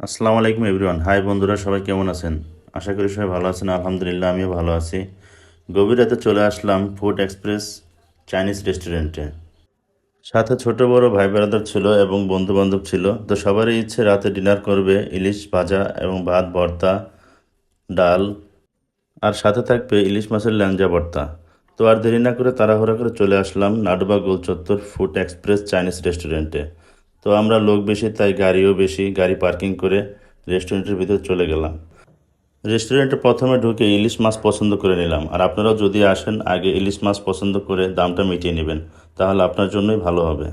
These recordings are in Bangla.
আসসালামু আলাইকুম এভরিওয়ান। হাই বন্ধুরা, সবাই কেমন আছেন? আশা করি সবাই ভালো আছেন। আলহামদুলিল্লাহ, আমিও ভালো আছি। গভীর রাতে চলে আসলাম ফুড এক্সপ্রেস চাইনিজ রেস্টুরেন্টে। সাথে ছোট, বড় ভাই বেড়াদার ছিল এবং বন্ধু বান্ধব ছিল। তো সবারই ইচ্ছে রাতে ডিনার করবে ইলিশ ভাজা এবং ভাত, ভর্তা, ডাল, আর সাথে থাকবে ইলিশ মাছের ল্যাংজা ভর্তা। তো আর দেরি না করে তাড়াহুড়া করে চলে আসলাম নাডুবা গোল চত্বর ফুড এক্সপ্রেস চাইনিজ রেস্টুরেন্টে। তো আমরা লোক বেশি, তাই গাড়িও বেশি, গাড়ি পার্কিং করে রেস্টুরেন্টের ভিতর চলে গেলাম। রেস্টুরেন্টে প্রথমে ঢুকে ইলিশ মাছ পছন্দ করে নিলাম। আর আপনারাও যদি আসেন, আগে ইলিশ মাছ পছন্দ করে দামটা মিটিয়ে নেবেন, তাহলে আপনার জন্যই ভালো হবে।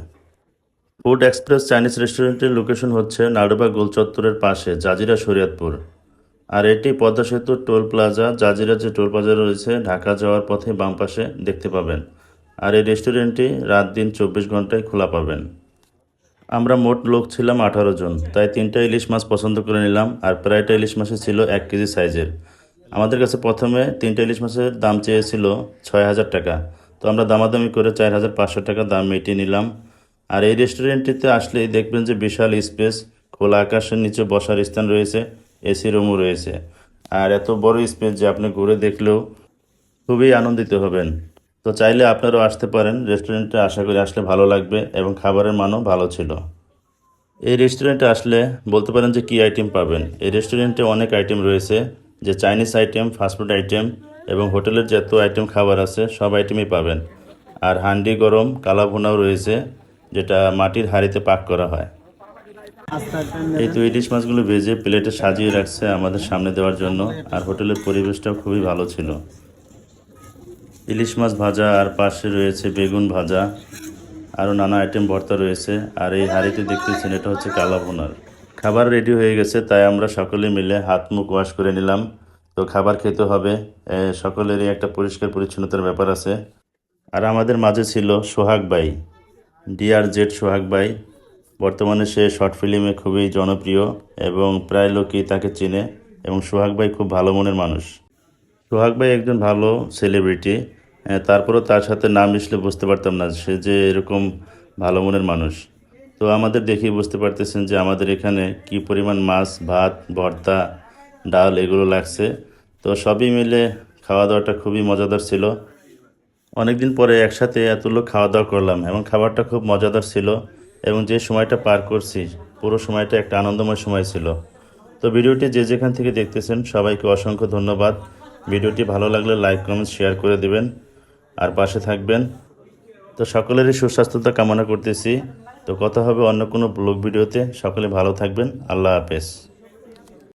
ফুড এক্সপ্রেস চাইনিজ রেস্টুরেন্টের লোকেশন হচ্ছে নাডুবা গোল চত্বরের পাশে, জাজিরা শরিয়তপুর। আর এটি পদ্মা সেতু টোল প্লাজা, জাজিরা যে টোল প্লাজা রয়েছে, ঢাকা যাওয়ার পথে বাম পাশে দেখতে পাবেন। আর এই রেস্টুরেন্টটি রাত দিন চব্বিশ ঘন্টায় খোলা পাবেন। আমরা মোট লোক ছিলাম আঠারো জন, তাই তিনটা ইলিশ মাছ পছন্দ করে নিলাম আর প্রায়টা ইলিশ মাছে ছিল এক কেজি সাইজের। আমাদের কাছে প্রথমে তিনটা ইলিশ মাছের দাম চেয়েছিল ছয় হাজার টাকা। তো আমরা দামাদামি করে চার হাজার পাঁচশো টাকা দাম মিটিয়ে নিলাম। আর এই রেস্টুরেন্টটিতে আসলেই দেখবেন যে বিশাল স্পেস, খোলা আকাশের নিচে বসার স্থান রয়েছে, এসি রুমও রয়েছে। আর এত বড় স্পেস যে আপনি ঘুরে দেখলেও খুবই আনন্দিত হবেন। তো চাইলে আপনারাও আসতে পারেন। রেস্টুরেন্টে আশা করি আসলে ভালো লাগবে এবং খাবারের মানও ভালো ছিল। এই রেস্টুরেন্টে আসলে বলতে পারেন যে কী আইটেম পাবেন? এই রেস্টুরেন্টে অনেক আইটেম রয়েছে, যে চাইনিজ আইটেম ফাস্টফুড আইটেম এবং হোটেলের যত আইটেম খাবার আছে, সব আইটেমই পাবেন। আর হান্ডি গরম কালা ভুনাও রয়েছে, যেটা মাটির হাঁড়িতে পাক করা হয়। এই তো ইলিশ মাছগুলো ভেজে প্লেটে সাজিয়ে রাখছে আমাদের সামনে দেওয়ার জন্য, আর হোটেলের পরিবেশটাও খুবই ভালো ছিল। ইলিশ মাছ ভাজা, আর পাশে রয়েছে বেগুন ভাজা, আরও নানা আইটেম ভর্তা রয়েছে, আর এই হাঁড়িতে দেখতেছেন এটা হচ্ছে কালা ভুনার। খাবার রেডি হয়ে গেছে, তাই আমরা সকলে মিলে হাত মুখ ওয়াশ করে নিলাম। তো খাবার খেতে হবে সকলেরই একটা পরিষ্কার পরিচ্ছন্নতার ব্যাপার আছে। আর আমাদের মাঝে ছিল Sohag by D R Z Sohag by বর্তমানে সে শর্ট ফিল্মে খুবই জনপ্রিয় এবং প্রায় লোকই তাকে চেনে এবং সোহাগ ভাই খুব ভালো মনের মানুষ। সোহাগ ভাই একজন ভালো সেলিব্রিটি তারপরেও তার সাথে নাম মিশলে বুঝতে পারতাম না সে যে এরকম ভালো মনের মানুষ। তো আমাদের দেখেই বুঝতে পারতেছেন যে আমাদের এখানে কি পরিমাণ মাছ, ভাত, ভর্তা, ডাল এগুলো লাগছে। তো সবই মিলে খাওয়া দাওয়াটা খুবই মজাদার ছিল। অনেকদিন পরে একসাথে এত লোক খাওয়া দাওয়া করলাম এবং খাবারটা খুব মজাদার ছিল এবং যে সময়টা পার করছি, পুরো সময়টা একটা আনন্দময় সময় ছিল। তো ভিডিওটি যে যেখান থেকে দেখতেছেন সবাইকে অসংখ্য ধন্যবাদ। ভিডিওটি ভালো লাগলে লাইক, কমেন্ট, শেয়ার করে দিবেন। আর পাশে থাকবেন। তো সকলেরই সুস্বাস্থ্যতা কামনা করতেছি। তো কথা হবে অন্য কোনো ব্লগ ভিডিওতে। সকলে ভালো থাকবেন। আল্লাহ হাফেজ।